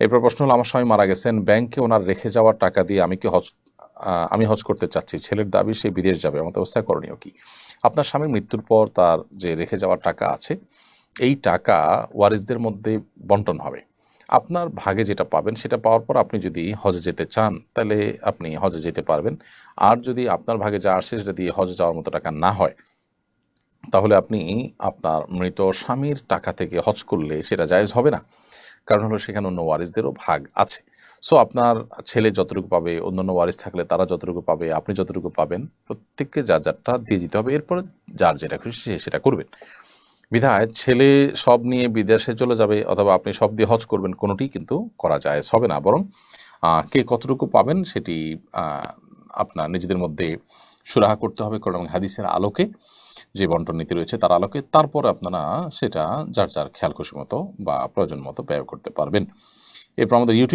এরপর প্রশ্ন হলো, আমার স্বামী মারা গেছেন, ব্যাংকে ওনার রেখে যাওয়ার টাকা দিয়ে আমি কি হজ আমি হজ করতে চাচ্ছি? ছেলের দাবি, সে বিদেশ যাবে আমার অবস্থায় করণীয় কি? আপনার স্বামীর মৃত্যুর পর তার যে রেখে যাওয়ার টাকা আছে, এই টাকা ওয়ারিসদের মধ্যে বন্টন হবে। আপনার ভাগে যেটা পাবেন, সেটা পাওয়ার পর আপনি যদি হজে যেতে চান, তাহলে আপনি হজে যেতে পারবেন। আর যদি আপনার ভাগে যা আসে, সেটা দিয়ে হজে যাওয়ার মতো টাকা না হয়, তাহলে আপনি আপনার মৃত স্বামীর টাকা থেকে হজ করলে সেটা জায়েজ হবে না। কারণ হলো সেখানে অন্য ওয়ারিসদেরও ভাগ আছে। সো আপনার ছেলে যতটুকু পাবে, অন্যান্য ওয়ারিস থাকলে তারা যতটুকু পাবে, আপনি যতটুকু পাবেন, প্রত্যেককে যার যারটা দিয়ে দিতে হবে, এরপর যার যেটা খুশি সে সেটা করবেন। বিধায় ছেলে সব নিয়ে বিদেশে চলে যাবে অথবা আপনি সব দিয়ে হজ করবেন, কোনোটি কিন্তু করা যায়, হবে না। বরং কে কতটুকু পাবেন সেটি আপনার নিজেদের মধ্যে সুরাহা করতে হবে কোরআন হাদিসের আলোকে যে বন্টন নীতি রয়েছে তার আলোকে, তারপর আপনারা সেটা যার যার খেয়াল খুশি মতো বা প্রয়োজন মতো ব্যয় করতে পারবেন। এরপর আমাদের ইউটিউব